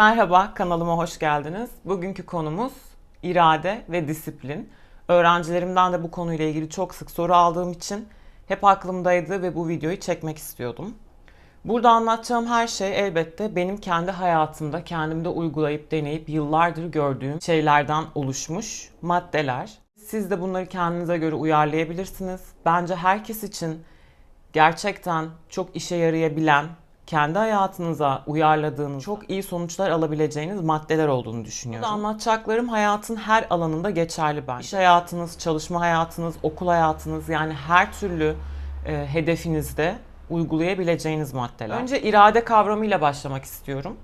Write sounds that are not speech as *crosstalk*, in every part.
Merhaba, kanalıma hoş geldiniz. Bugünkü konumuz irade ve disiplin. Öğrencilerimden de bu konuyla ilgili çok sık soru aldığım için hep aklımdaydı ve bu videoyu çekmek istiyordum. Burada anlatacağım her şey elbette benim kendi hayatımda kendimde uygulayıp deneyip yıllardır gördüğüm şeylerden oluşmuş maddeler. Siz de bunları kendinize göre uyarlayabilirsiniz. Bence herkes için gerçekten çok işe yarayabilen, kendi hayatınıza uyarladığınız, çok iyi sonuçlar alabileceğiniz maddeler olduğunu düşünüyorum. Burada anlatacaklarım hayatın her alanında geçerli ben. İş hayatınız, çalışma hayatınız, okul hayatınız yani her türlü e, hedefinizde uygulayabileceğiniz maddeler. Önce irade kavramıyla başlamak istiyorum.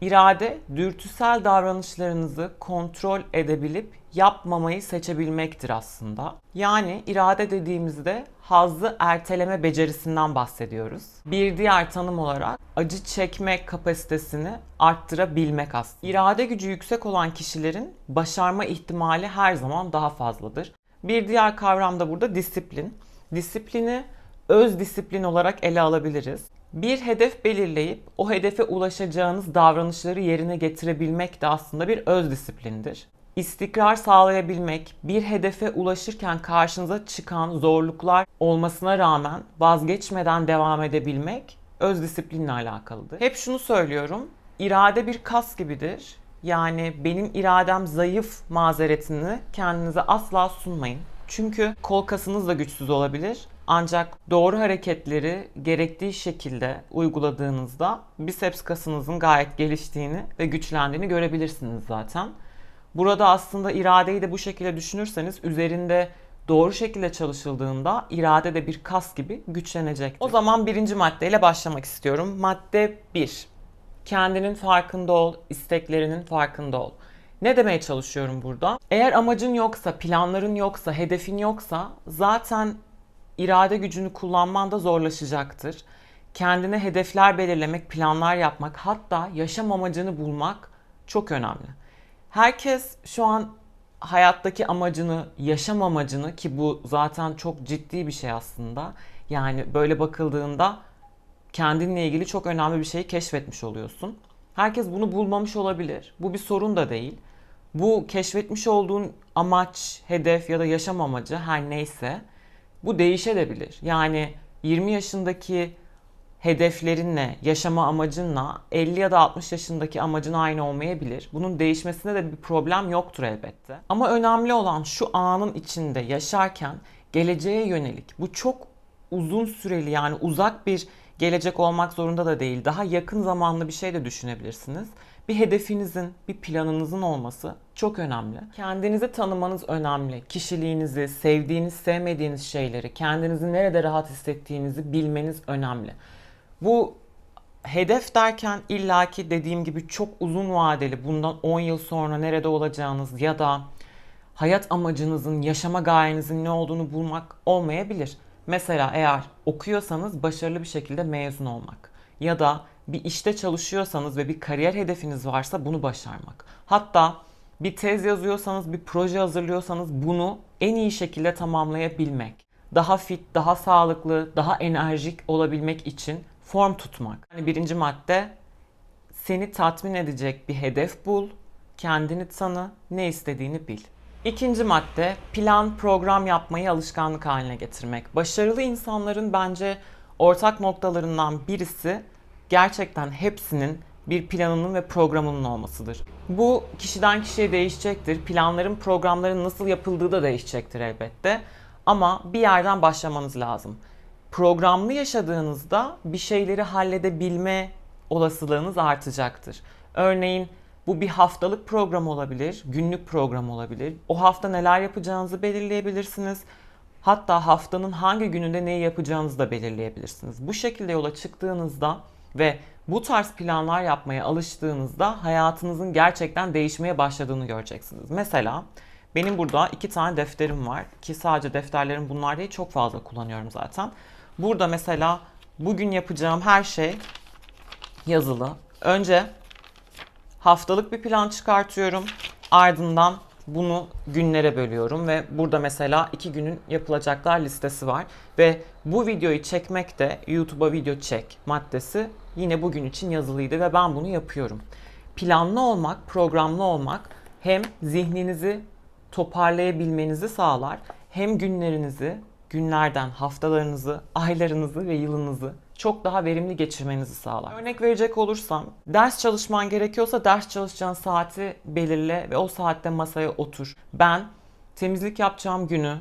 İrade, dürtüsel davranışlarınızı kontrol edebilip yapmamayı seçebilmektir aslında. Yani irade dediğimizde hazzı erteleme becerisinden bahsediyoruz. Bir diğer tanım olarak acı çekme kapasitesini arttırabilmek aslında. İrade gücü yüksek olan kişilerin başarma ihtimali her zaman daha fazladır. Bir diğer kavram da burada disiplin. Disiplini öz disiplin olarak ele alabiliriz. Bir hedef belirleyip o hedefe ulaşacağınız davranışları yerine getirebilmek de aslında bir öz disiplindir. İstikrar sağlayabilmek, bir hedefe ulaşırken karşınıza çıkan zorluklar olmasına rağmen vazgeçmeden devam edebilmek öz disiplinle alakalıdır. Hep şunu söylüyorum, irade bir kas gibidir. Yani benim iradem zayıf mazeretini kendinize asla sunmayın. Çünkü kol kasınız da güçsüz olabilir. Ancak doğru hareketleri gerektiği şekilde uyguladığınızda biceps kasınızın gayet geliştiğini ve güçlendiğini görebilirsiniz zaten. Burada aslında iradeyi de bu şekilde düşünürseniz üzerinde doğru şekilde çalışıldığında irade de bir kas gibi güçlenecektir. O zaman birinci maddeyle başlamak istiyorum. Madde 1. Kendinin farkında ol, isteklerinin farkında ol. Ne demeye çalışıyorum burada? Eğer amacın yoksa, planların yoksa, hedefin yoksa zaten irade gücünü kullanman da zorlaşacaktır. Kendine hedefler belirlemek, planlar yapmak, hatta yaşam amacını bulmak çok önemli. Herkes şu an hayattaki amacını, yaşam amacını ki bu zaten çok ciddi bir şey aslında. Yani böyle bakıldığında kendinle ilgili çok önemli bir şeyi keşfetmiş oluyorsun. Herkes bunu bulmamış olabilir. Bu bir sorun da değil. Bu keşfetmiş olduğun amaç, hedef ya da yaşam amacı her neyse bu değişebilir. Yani 20 yaşındaki hedeflerinle, yaşama amacınla 50 ya da 60 yaşındaki amacın aynı olmayabilir. Bunun değişmesine de bir problem yoktur elbette. Ama önemli olan şu anın içinde yaşarken geleceğe yönelik bu çok uzun süreli yani uzak bir gelecek olmak zorunda da değil. Daha yakın zamanlı bir şey de düşünebilirsiniz. Bir hedefinizin, bir planınızın olması çok önemli. Kendinizi tanımanız önemli. Kişiliğinizi, sevdiğiniz, sevmediğiniz şeyleri, kendinizi nerede rahat hissettiğinizi bilmeniz önemli. Bu hedef derken illaki dediğim gibi çok uzun vadeli, bundan 10 yıl sonra nerede olacağınız ya da hayat amacınızın, yaşama gayenizin ne olduğunu bulmak olmayabilir. Mesela eğer okuyorsanız başarılı bir şekilde mezun olmak ya da bir işte çalışıyorsanız ve bir kariyer hedefiniz varsa bunu başarmak. Hatta bir tez yazıyorsanız, bir proje hazırlıyorsanız bunu en iyi şekilde tamamlayabilmek. Daha fit, daha sağlıklı, daha enerjik olabilmek için form tutmak. Yani birinci madde seni tatmin edecek bir hedef bul, kendini tanı, ne istediğini bil. İkinci madde plan, program yapmayı alışkanlık haline getirmek. Başarılı insanların bence ortak noktalarından birisi gerçekten hepsinin bir planının ve programının olmasıdır. Bu kişiden kişiye değişecektir. Planların, programların nasıl yapıldığı da değişecektir elbette. Ama bir yerden başlamanız lazım. Programlı yaşadığınızda bir şeyleri halledebilme olasılığınız artacaktır. Örneğin bu bir haftalık program olabilir, günlük program olabilir. O hafta neler yapacağınızı belirleyebilirsiniz. Hatta haftanın hangi gününde neyi yapacağınızı da belirleyebilirsiniz. Bu şekilde yola çıktığınızda ve bu tarz planlar yapmaya alıştığınızda hayatınızın gerçekten değişmeye başladığını göreceksiniz. Mesela benim burada iki tane defterim var ki sadece defterlerim bunlar değil çok fazla kullanıyorum zaten. Burada mesela bugün yapacağım her şey yazılı. Önce haftalık bir plan çıkartıyorum. Ardından bunu günlere bölüyorum ve burada mesela iki günün yapılacaklar listesi var. Ve bu videoyu çekmek de YouTube'a video çek maddesi yine bugün için yazılıydı ve ben bunu yapıyorum. planlı olmak, programlı olmak hem zihninizi toparlayabilmenizi sağlar hem günlerinizi, günlerden haftalarınızı, aylarınızı ve yılınızı çok daha verimli geçirmenizi sağlar. Örnek verecek olursam, ders çalışman gerekiyorsa ders çalışacağın saati belirle ve o saatte masaya otur. Ben temizlik yapacağım günü,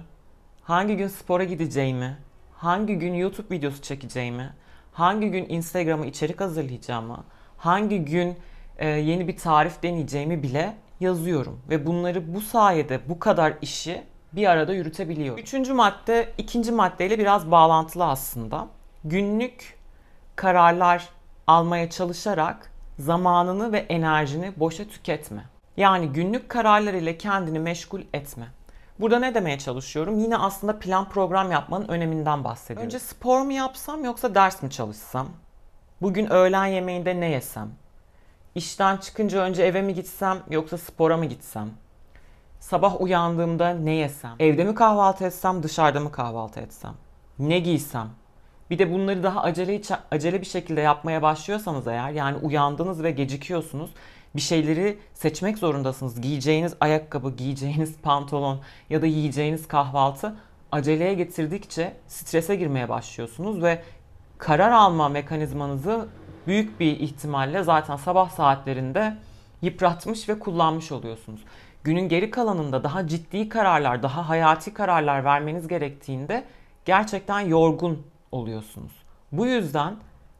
hangi gün spora gideceğimi, hangi gün YouTube videosu çekeceğimi, hangi gün Instagram'a içerik hazırlayacağımı, hangi gün e, yeni bir tarif deneyeceğimi bile yazıyorum. Ve bunları bu sayede bu kadar işi bir arada yürütebiliyorum. Üçüncü madde ikinci maddeyle biraz bağlantılı aslında. Günlük kararlar almaya çalışarak zamanını ve enerjini boşa tüketme. Yani günlük kararlar ile kendini meşgul etme. Burada ne demeye çalışıyorum? Yine aslında plan program yapmanın öneminden bahsediyorum. Önce spor mu yapsam yoksa ders mi çalışsam? Bugün öğlen yemeğinde ne yesem? İşten çıkınca önce eve mi gitsem yoksa spora mı gitsem? Sabah uyandığımda ne yesem? Evde mi kahvaltı etsem, dışarıda mı kahvaltı etsem? Ne giysem? Bir de bunları daha acele acele bir şekilde yapmaya başlıyorsanız eğer yani uyandınız ve gecikiyorsunuz bir şeyleri seçmek zorundasınız. Giyeceğiniz ayakkabı, giyeceğiniz *laughs* pantolon ya da yiyeceğiniz kahvaltı aceleye getirdikçe strese girmeye başlıyorsunuz ve karar alma mekanizmanızı büyük bir ihtimalle zaten sabah saatlerinde yıpratmış ve kullanmış oluyorsunuz. Günün geri kalanında daha ciddi kararlar, daha hayati kararlar vermeniz gerektiğinde gerçekten yorgun oluyorsunuz. Bu yüzden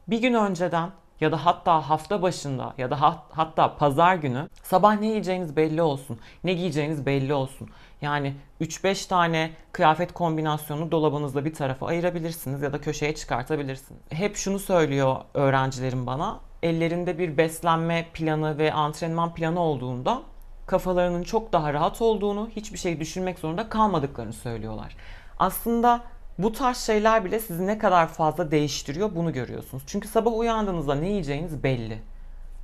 bir gün önceden ya da hatta hafta başında ya da hat, hatta pazar günü sabah ne yiyeceğiniz belli olsun. Ne giyeceğiniz belli olsun. Yani 3-5 tane kıyafet kombinasyonu dolabınızda bir tarafa ayırabilirsiniz ya da köşeye çıkartabilirsiniz. Hep şunu söylüyor öğrencilerim bana. Ellerinde bir beslenme planı ve antrenman planı olduğunda kafalarının çok daha rahat olduğunu, hiçbir şey düşünmek zorunda kalmadıklarını söylüyorlar. Aslında bu tarz şeyler bile sizi ne kadar fazla değiştiriyor bunu görüyorsunuz. Çünkü sabah uyandığınızda ne yiyeceğiniz belli.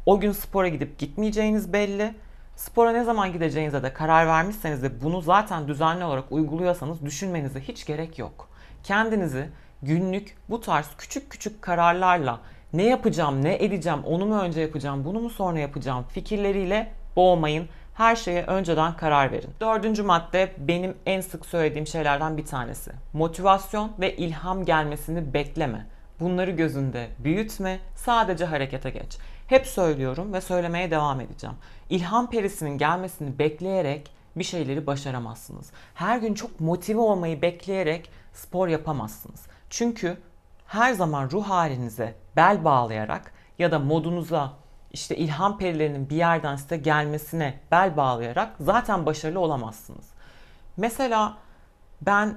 O gün spora gidip gitmeyeceğiniz belli. Spora ne zaman gideceğinize de karar vermişseniz de bunu zaten düzenli olarak uyguluyorsanız düşünmenize hiç gerek yok. Kendinizi günlük bu tarz küçük küçük kararlarla ne yapacağım, ne edeceğim, onu mu önce yapacağım, bunu mu sonra yapacağım fikirleriyle boğmayın. Her şeye önceden karar verin. Dördüncü madde benim en sık söylediğim şeylerden bir tanesi. Motivasyon ve ilham gelmesini bekleme. Bunları gözünde büyütme, sadece harekete geç. Hep söylüyorum ve söylemeye devam edeceğim. İlham perisinin gelmesini bekleyerek bir şeyleri başaramazsınız. Her gün çok motive olmayı bekleyerek spor yapamazsınız. Çünkü her zaman ruh halinize bel bağlayarak ya da modunuza işte ilham perilerinin bir yerden size gelmesine bel bağlayarak zaten başarılı olamazsınız. Mesela ben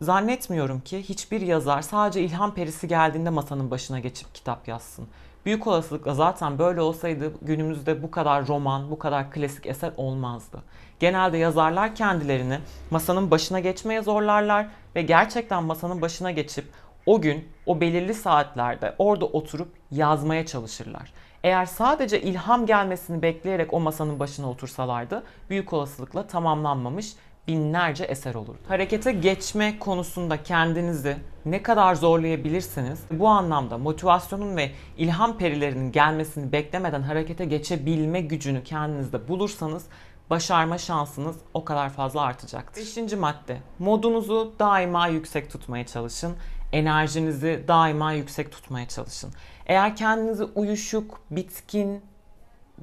zannetmiyorum ki hiçbir yazar sadece ilham perisi geldiğinde masanın başına geçip kitap yazsın. Büyük olasılıkla zaten böyle olsaydı günümüzde bu kadar roman, bu kadar klasik eser olmazdı. Genelde yazarlar kendilerini masanın başına geçmeye zorlarlar ve gerçekten masanın başına geçip o gün o belirli saatlerde orada oturup yazmaya çalışırlar. Eğer sadece ilham gelmesini bekleyerek o masanın başına otursalardı büyük olasılıkla tamamlanmamış binlerce eser olur. Harekete geçme konusunda kendinizi ne kadar zorlayabilirsiniz bu anlamda motivasyonun ve ilham perilerinin gelmesini beklemeden harekete geçebilme gücünü kendinizde bulursanız başarma şansınız o kadar fazla artacaktır. Beşinci madde. Modunuzu daima yüksek tutmaya çalışın. Enerjinizi daima yüksek tutmaya çalışın. Eğer kendinizi uyuşuk, bitkin,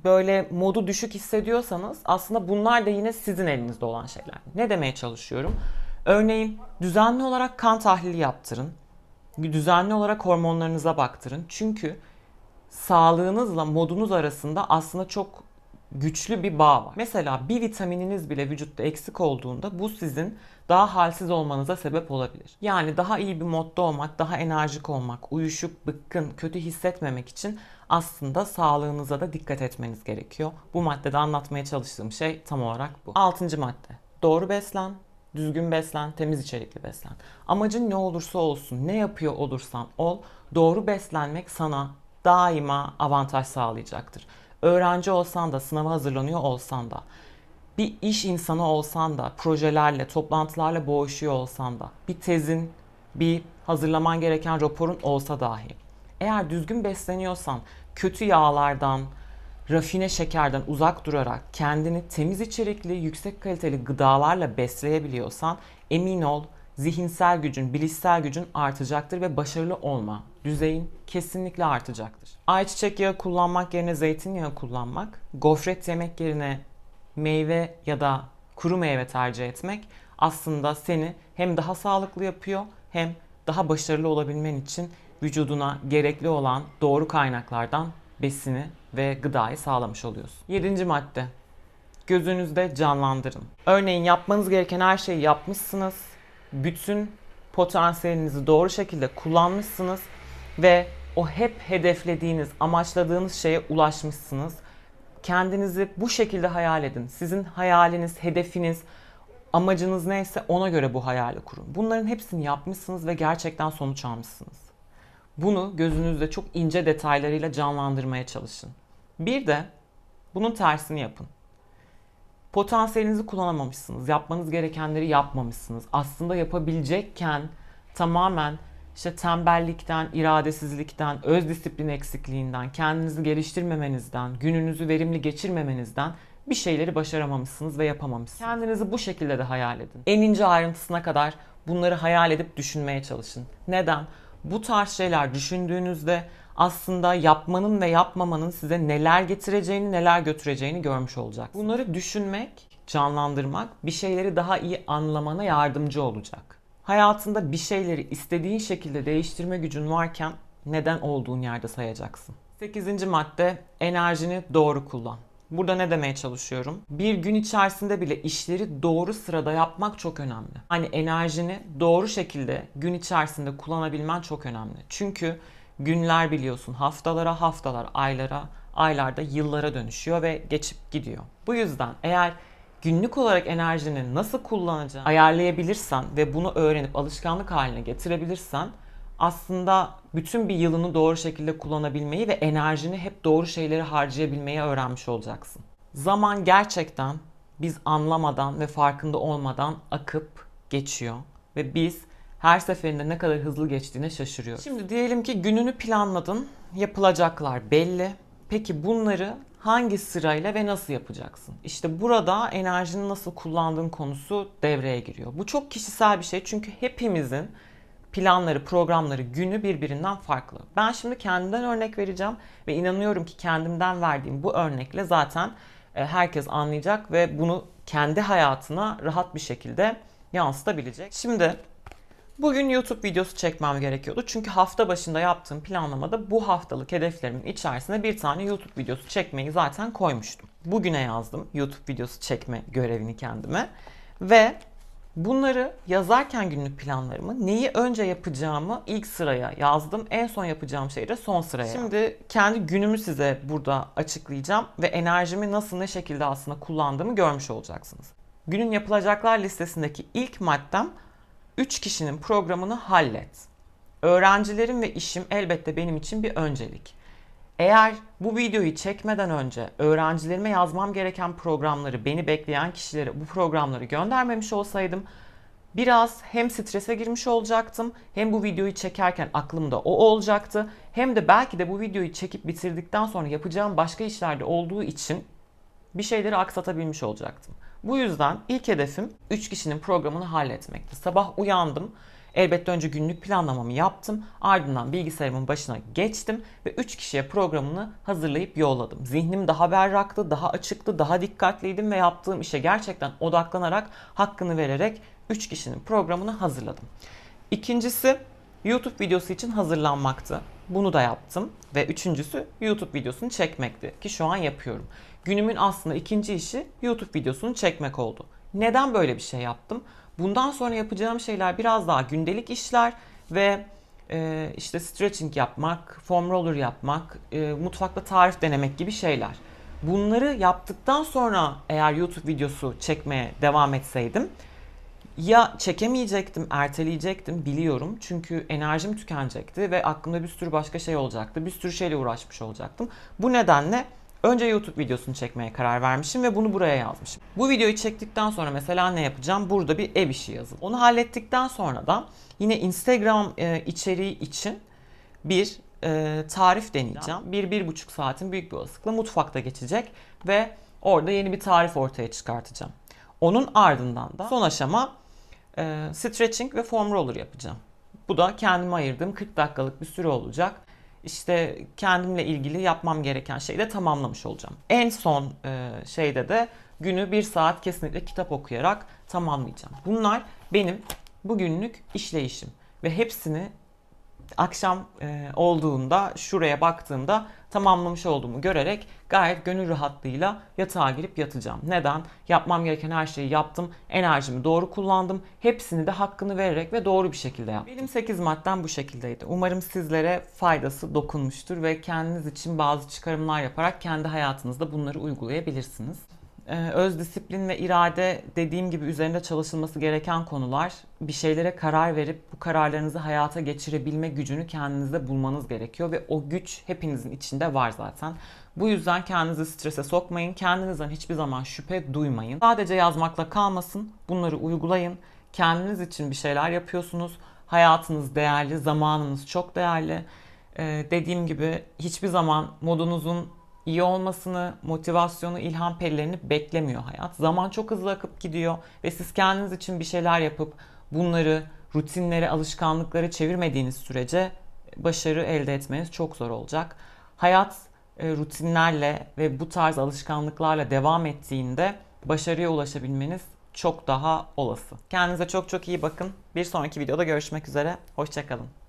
böyle modu düşük hissediyorsanız aslında bunlar da yine sizin elinizde olan şeyler. Ne demeye çalışıyorum? Örneğin düzenli olarak kan tahlili yaptırın. Düzenli olarak hormonlarınıza baktırın. Çünkü sağlığınızla modunuz arasında aslında çok güçlü bir bağ var. Mesela bir vitamininiz bile vücutta eksik olduğunda bu sizin daha halsiz olmanıza sebep olabilir. Yani daha iyi bir modda olmak, daha enerjik olmak, uyuşuk, bıkkın, kötü hissetmemek için aslında sağlığınıza da dikkat etmeniz gerekiyor. Bu maddede anlatmaya çalıştığım şey tam olarak bu. Altıncı madde. Doğru beslen, düzgün beslen, temiz içerikli beslen. Amacın ne olursa olsun, ne yapıyor olursan ol, doğru beslenmek sana daima avantaj sağlayacaktır. Öğrenci olsan da, sınava hazırlanıyor olsan da, bir iş insanı olsan da, projelerle, toplantılarla boğuşuyor olsan da, bir tezin, bir hazırlaman gereken raporun olsa dahi. Eğer düzgün besleniyorsan, kötü yağlardan, rafine şekerden uzak durarak kendini temiz içerikli, yüksek kaliteli gıdalarla besleyebiliyorsan emin ol zihinsel gücün, bilişsel gücün artacaktır ve başarılı olma düzeyin kesinlikle artacaktır. Ayçiçek yağı kullanmak yerine zeytinyağı kullanmak, gofret yemek yerine meyve ya da kuru meyve tercih etmek aslında seni hem daha sağlıklı yapıyor hem daha başarılı olabilmen için vücuduna gerekli olan doğru kaynaklardan besini ve gıdayı sağlamış oluyorsun. Yedinci madde. Gözünüzde canlandırın. Örneğin yapmanız gereken her şeyi yapmışsınız. Bütün potansiyelinizi doğru şekilde kullanmışsınız ve o hep hedeflediğiniz, amaçladığınız şeye ulaşmışsınız. Kendinizi bu şekilde hayal edin. Sizin hayaliniz, hedefiniz, amacınız neyse ona göre bu hayali kurun. Bunların hepsini yapmışsınız ve gerçekten sonuç almışsınız. Bunu gözünüzde çok ince detaylarıyla canlandırmaya çalışın. Bir de bunun tersini yapın. Potansiyelinizi kullanamamışsınız. Yapmanız gerekenleri yapmamışsınız. Aslında yapabilecekken tamamen işte tembellikten, iradesizlikten, öz disiplin eksikliğinden, kendinizi geliştirmemenizden, gününüzü verimli geçirmemenizden bir şeyleri başaramamışsınız ve yapamamışsınız. Kendinizi bu şekilde de hayal edin. En ince ayrıntısına kadar bunları hayal edip düşünmeye çalışın. Neden? Bu tarz şeyler düşündüğünüzde aslında yapmanın ve yapmamanın size neler getireceğini, neler götüreceğini görmüş olacaksınız. Bunları düşünmek, canlandırmak bir şeyleri daha iyi anlamana yardımcı olacak. Hayatında bir şeyleri istediğin şekilde değiştirme gücün varken neden olduğun yerde sayacaksın. 8. madde enerjini doğru kullan. Burada ne demeye çalışıyorum? Bir gün içerisinde bile işleri doğru sırada yapmak çok önemli. Hani enerjini doğru şekilde gün içerisinde kullanabilmen çok önemli. Çünkü günler biliyorsun haftalara haftalar, aylara, aylarda yıllara dönüşüyor ve geçip gidiyor. Bu yüzden eğer günlük olarak enerjini nasıl kullanacağını ayarlayabilirsen ve bunu öğrenip alışkanlık haline getirebilirsen aslında bütün bir yılını doğru şekilde kullanabilmeyi ve enerjini hep doğru şeyleri harcayabilmeyi öğrenmiş olacaksın. Zaman gerçekten biz anlamadan ve farkında olmadan akıp geçiyor ve biz her seferinde ne kadar hızlı geçtiğine şaşırıyoruz. Şimdi diyelim ki gününü planladın, yapılacaklar belli. Peki bunları hangi sırayla ve nasıl yapacaksın? İşte burada enerjini nasıl kullandığın konusu devreye giriyor. Bu çok kişisel bir şey çünkü hepimizin planları, programları, günü birbirinden farklı. Ben şimdi kendimden örnek vereceğim ve inanıyorum ki kendimden verdiğim bu örnekle zaten e, herkes anlayacak ve bunu kendi hayatına rahat bir şekilde yansıtabilecek. Şimdi bugün YouTube videosu çekmem gerekiyordu. Çünkü hafta başında yaptığım planlamada bu haftalık hedeflerimin içerisine bir tane YouTube videosu çekmeyi zaten koymuştum. Bugüne yazdım YouTube videosu çekme görevini kendime. Ve Bunları yazarken günlük planlarımı neyi önce yapacağımı ilk sıraya yazdım. En son yapacağım şeyi de son sıraya. Şimdi kendi günümü size burada açıklayacağım ve enerjimi nasıl ne şekilde aslında kullandığımı görmüş olacaksınız. Günün yapılacaklar listesindeki ilk maddem 3 kişinin programını hallet. Öğrencilerim ve işim elbette benim için bir öncelik. Eğer bu videoyu çekmeden önce öğrencilerime yazmam gereken programları, beni bekleyen kişilere bu programları göndermemiş olsaydım biraz hem strese girmiş olacaktım hem bu videoyu çekerken aklımda o olacaktı hem de belki de bu videoyu çekip bitirdikten sonra yapacağım başka işlerde olduğu için bir şeyleri aksatabilmiş olacaktım. Bu yüzden ilk hedefim 3 kişinin programını halletmekti. Sabah uyandım Elbette önce günlük planlamamı yaptım. Ardından bilgisayarımın başına geçtim ve 3 kişiye programını hazırlayıp yolladım. Zihnim daha berraktı, daha açıktı, daha dikkatliydim ve yaptığım işe gerçekten odaklanarak, hakkını vererek 3 kişinin programını hazırladım. İkincisi YouTube videosu için hazırlanmaktı. Bunu da yaptım ve üçüncüsü YouTube videosunu çekmekti ki şu an yapıyorum. Günümün aslında ikinci işi YouTube videosunu çekmek oldu. Neden böyle bir şey yaptım? Bundan sonra yapacağım şeyler biraz daha gündelik işler ve e, işte stretching yapmak, foam roller yapmak, e, mutfakta tarif denemek gibi şeyler. Bunları yaptıktan sonra eğer YouTube videosu çekmeye devam etseydim ya çekemeyecektim, erteleyecektim biliyorum. Çünkü enerjim tükenecekti ve aklımda bir sürü başka şey olacaktı. Bir sürü şeyle uğraşmış olacaktım. Bu nedenle Önce YouTube videosunu çekmeye karar vermişim ve bunu buraya yazmışım. Bu videoyu çektikten sonra mesela ne yapacağım? Burada bir ev işi yazın. Onu hallettikten sonra da yine Instagram e, içeriği için bir e, tarif deneyeceğim. Bir, bir buçuk saatin büyük bir olasılıkla mutfakta geçecek ve orada yeni bir tarif ortaya çıkartacağım. Onun ardından da son aşama e, stretching ve foam roller yapacağım. Bu da kendime ayırdığım 40 dakikalık bir süre olacak. İşte kendimle ilgili yapmam gereken şeyi de tamamlamış olacağım. En son e, şeyde de günü bir saat kesinlikle kitap okuyarak tamamlayacağım. Bunlar benim bugünlük işleyişim ve hepsini akşam e, olduğunda şuraya baktığımda tamamlamış olduğumu görerek gayet gönül rahatlığıyla yatağa girip yatacağım. Neden? Yapmam gereken her şeyi yaptım. Enerjimi doğru kullandım. Hepsini de hakkını vererek ve doğru bir şekilde yaptım. Benim 8 maddem bu şekildeydi. Umarım sizlere faydası dokunmuştur ve kendiniz için bazı çıkarımlar yaparak kendi hayatınızda bunları uygulayabilirsiniz. Ee, öz disiplin ve irade dediğim gibi üzerinde çalışılması gereken konular. Bir şeylere karar verip bu kararlarınızı hayata geçirebilme gücünü kendinizde bulmanız gerekiyor ve o güç hepinizin içinde var zaten. Bu yüzden kendinizi strese sokmayın. Kendinizden hiçbir zaman şüphe duymayın. Sadece yazmakla kalmasın. Bunları uygulayın. Kendiniz için bir şeyler yapıyorsunuz. Hayatınız değerli, zamanınız çok değerli. Ee, dediğim gibi hiçbir zaman modunuzun iyi olmasını, motivasyonu, ilham perilerini beklemiyor hayat. Zaman çok hızlı akıp gidiyor ve siz kendiniz için bir şeyler yapıp bunları rutinlere, alışkanlıkları çevirmediğiniz sürece başarı elde etmeniz çok zor olacak. Hayat e, rutinlerle ve bu tarz alışkanlıklarla devam ettiğinde başarıya ulaşabilmeniz çok daha olası. Kendinize çok çok iyi bakın. Bir sonraki videoda görüşmek üzere. Hoşçakalın.